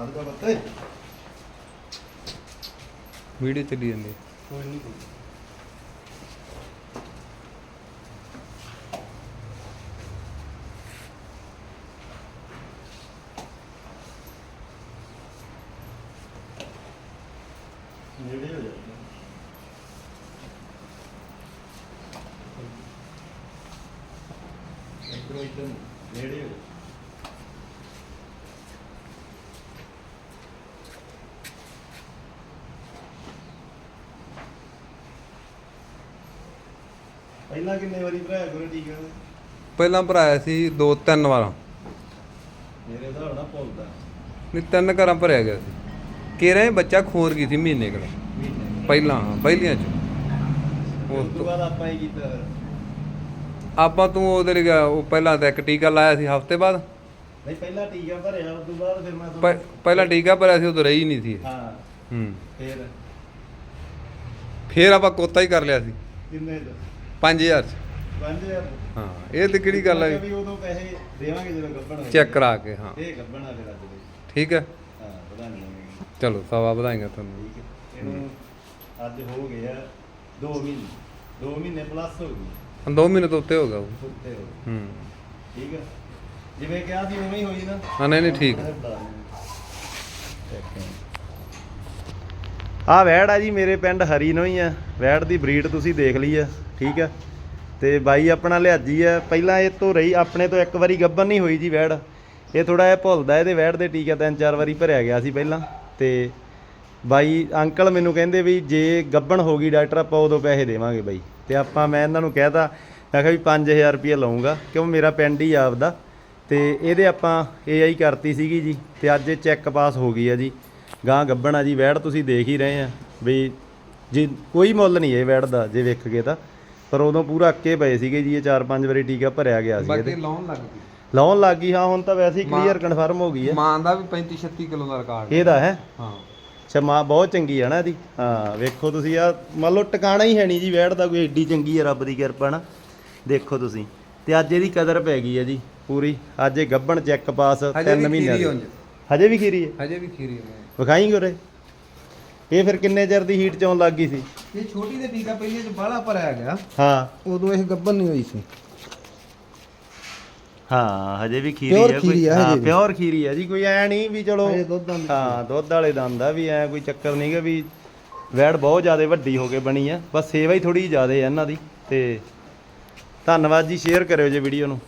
ਹੱਥ ਦਾ ਬੱਤੇ ਵੀਡੀਓ ਚੱਲੀ ਜਾਂਦੀ ਹੈ। ਕੋਈ ਨਹੀਂ ਨੇੜੇ ਹੋ ਜਾ ਇੱਧਰੋਂ ਇੱਧਰ ਨੂੰ, ਨੇੜੇ ਹੋ ਜਾ ਪਹਿਲਾਂ ਕਿੰਨੇ ਵਾਰੀ ਭਰਾਇਆ ਗੁਰੂ ਟੀਕਾ? ਪਹਿਲਾਂ ਭਰਾਇਆ ਸੀ ਦੋ ਤਿੰਨ ਵਾਰਾਂ। ਮੇਰੇ ਹਿਸਾਬ ਨਾਲ ਭੁੱਲਦਾ ਨਹੀਂ ਤਿੰਨ ਘਰਾਂ ਭਰਿਆ ਗਿਆ ਸੀ। ਕਿਹੜੇ ਬੱਚਾ ਖੋਰ ਗਈ ਸੀ ਮਹੀਨੇ ਕੋਲ ਮਹੀਨੇ ਪਹਿਲਾਂ। ਹਾਂ ਪਹਿਲੀਆਂ ਚ। ਉਸ ਤੋਂ ਬਾਅਦ ਆਪਾਂ ਕੀਤਾ ਤੂੰ ਉਹਦੇ ਲਈ ਗਿਆ, ਉਹ ਪਹਿਲਾਂ ਤਾਂ ਇੱਕ ਟੀਕਾ ਲਾਇਆ ਸੀ ਹਫ਼ਤੇ ਬਾਅਦ। ਨਹੀਂ ਪਹਿਲਾਂ ਟੀਕਾ ਭਰਿਆ ਉਸ ਤੋਂ ਬਾਅਦ ਫਿਰ ਮੈਂ ਪ- ਤੁਹਾਨੂੰ- ਪਹਿਲਾਂ ਟੀਕਾ ਭਰਿਆ ਸੀ ਉਦੋਂ ਰਹੀ ਨਹੀਂ ਸੀ। ਇਹ। ਹਾਂ। ਹੂੰ। ਫਿਰ? ਫੇਰ ਆਪਾਂ ਕੋਤਾ ਹੀ ਕਰ ਲਿਆ ਸੀ। ਕਿੰਨੇ ਦਾ 5000 ਚ। 5000 ਹਾਂ ਇਹ ਤੇ ਕਿਹੜੀ ਗੱਲ ਹੈ ਵੀ ਉਦੋਂ ਪੈਸੇ ਦੇਵਾਂਗੇ ਜਦੋਂ ਗੱਬਣ ਹੋਏ। ਚੈੱਕ ਕਰਾ ਕੇ ਹਾਂ। ਇਹ ਗੱਬਣ ਦੇ। ਠੀਕ ਹੈ ਚਲੋ ਸਵਾ ਵਧਾਈਆਂ ਤੁਹਾਨੂੰ। ਠੀਕ ਹੈ ਇਹਨੂੰ ਅੱਜ ਹੋ ਗਿਆ 2 ਮਹੀਨੇ। 2 ਮਹੀਨੇ ਪਲੱਸ ਹੋ ਗਈ ਦੋ ਮਹੀਨੇ ਤੋਂ ਉੱਤੇ ਹੋ ਗਿਆ ਉਹ। ਹੋ ਹੂੰ। ਠੀਕ ਹੈ ਜਿਵੇਂ ਕਿਹਾ ਸੀ ਉਵੇਂ ਹੀ ਹੋਈ ਨਾ। ਹਾਂ ਨਹੀਂ ਨਹੀਂ ਠੀਕ ਆ। ਵੈੜ ਆ ਜੀ ਮੇਰੇ ਪਿੰਡ ਹਰੀ ਨੋ ਹੀ ਆ। ਵੈੜ ਦੀ ਬਰੀਡ ਤੁਸੀਂ ਦੇਖ ਲਈ ਆ। ਠੀਕ ਆ। ਤੇ ਬਾਈ ਆਪਣਾ ਲਿਆਜੀ ਆ। ਪਹਿਲਾਂ ਇਹ ਤੋਂ ਰਹੀ, ਆਪਣੇ ਤੋਂ ਇੱਕ ਵਾਰੀ ਗੱਬਨ ਨਹੀਂ ਹੋਈ ਜੀ ਵੈੜ। ਇਹ ਥੋੜਾ ਜਿਹਾ ਭੁੱਲਦਾ ਇਹਦੇ ਵੈੜ ਦੇ ਟੀਕਾ ਤਿੰਨ ਚਾਰ ਵਾਰੀ ਭਰਿਆ ਗਿਆ ਸੀ ਪਹਿਲਾਂ। ਤੇ ਬਾਈ, ਅੰਕਲ ਮੈਨੂੰ ਕਹਿੰਦੇ ਵੀ ਜੇ ਗੱਬਣ ਹੋ ਗਈ ਡਾਕਟਰ, ਆਪਾਂ ਉਦੋਂ ਪੈਸੇ ਦੇਵਾਂਗੇ ਬਾਈ। ਤੇ ਆਪਾਂ ਮੈਂ ਇਹਨਾਂ ਨੂੰ ਕਹਿਤਾ, ਮੈਂ ਕਿਹਾ ਵੀ 5000 ਰੁਪਏ ਲਵਾਂਗਾ ਕਿਉਂ ਮੇਰਾ ਪਿੰਡ ਹੀ ਆਪਦਾ। ਤੇ ਇਹਦੇ ਆਪਾਂ ਏਆਈ ਕਰਤੀ ਸੀਗੀ ਜੀ, ਤੇ ਅੱਜ ਇਹ ਚੈੱਕ ਪਾਸ ਹੋ ਗਈ ਆ ਜੀ। ਗਾਂ ਗੱਬਣ ਆ ਜੀ, ਵੈੜ ਤੁਸੀਂ ਦੇਖ ਹੀ ਰਹੇ ਆ। ਵੀ ਜੀ ਕੋਈ ਮੁੱਲ ਨਹੀਂ ਇਹ ਵੈੜ ਦਾ, ਜੇ ਵੇਖ ਕੇ ਤਾਂ। ਪਰ ਉਦੋਂ ਪੂਰਾ ਅੱਕੇ ਪਏ ਸੀਗੇ ਜੀ ਇਹ ਚਾਰ ਪੰਜ ਵਾਰੀ ਟੀਕਾ ਭਰਿਆ ਗਿਆ ਸੀ ਬਾਕੀ ਇਹਦੇ। ਲਾਉਣ ਲੱਗ ਗਈ। ਲਾਉਣ ਲੱਗ ਗਈ ਹਾਂ ਹੁਣ ਤਾਂ ਵੈਸੇ ਹੀ ਕਲੀਅਰ ਕਨਫਰਮ ਹੋ ਗਈ ਹੈ। ਮਾਂ ਦਾ ਵੀ 35 36 ਕਿਲੋ ਦਾ ਰਿਕਾਰਡ ਇਹਦਾ ਹੈ। ਹਾਂ। ਅੱਛਾ ਮਾਂ ਬਹੁਤ ਚੰਗੀ ਹੈ ਨਾ ਇਹਦੀ। ਹਾਂ ਵੇਖੋ ਤੁਸੀਂ ਆ ਮੰਨ ਲਓ ਟਿਕਾਣਾ ਹੀ ਹੈ ਨਹੀਂ ਜੀ ਵੈੜ ਦਾ ਕੋਈ ਏਡੀ ਚੰਗੀ ਹੈ ਰੱਬ ਦੀ ਕਿਰਪਾ ਨਾ। ਦੇਖੋ ਤੁਸੀਂ ਤੇ ਅੱਜ ਇਹਦੀ ਕਦਰ ਪੈ ਗਈ ਹੈ ਜੀ ਪੂਰੀ। ਅੱਜ ਇਹ ਗੱਬਣ ਚੈੱਕ ਪਾਸ ਹਜੇ 3 ਵੀ ਮਹੀਨਿਆਂ ਖੀਰੀ ਦੀ। ਹਜੇ ਵੀ ਖੀਰੀ ਹੈ? ਹਜੇ ਵੀ ਖੀਰੀ ਹੈ। ਵਿਖਾਈ ਗੁਰੇ ਇਹ ਫਿਰ ਕਿੰਨੇ ਚਿਰ ਦੀ ਹੀਟ ਚ ਆਉਣ ਲੱਗ ਗਈ ਸੀ? ਇਹ ਛੋਟੀ ਦੇ ਟੀਕਾ ਪਹਿਲੇ ਚ ਬਾਹਲਾ ਭਰਿਆ ਗਿਆ। ਹਾਂ। ਉਦੋਂ ਇਹ ਗੱਬਨ ਨਹੀਂ ਹੋਈ ਸੀ। ਹਾਂ ਹਜੇ ਵੀ ਖੀਰੀ Pure ਹੈ ਖੀਰੀ ਹੈ ਹਜੇ ਵੀ। ਪਿਓਰ ਖੀਰੀ ਹੈ ਜੀ ਕੋਈ ਐ ਨਹੀਂ ਵੀ ਚਲੋ ਹਜੇ ਦੁੱਧ ਦੰਦ ਹਾਂ ਦੁੱਧ ਵਾਲੇ ਦੰਦ ਆ ਵੀ ਐ ਕੋਈ ਚੱਕਰ ਨਹੀਂਗਾ ਵੀ ਵੈੜ ਬਹੁਤ ਜ਼ਿਆਦਾ ਵੱਡੀ ਹੋ ਕੇ ਬਣੀ ਆ। ਬਸ ਸੇਵਾ ਹੀ ਥੋੜੀ ਜ਼ਿਆਦਾ ਹੈ ਇਹਨਾਂ ਦੀ ਤੇ ਧੰਨਵਾਦ ਜੀ ਸ਼ੇਅਰ ਕਰਿਓ ਜੇ ਵੀਡੀਓ ਨੂੰ।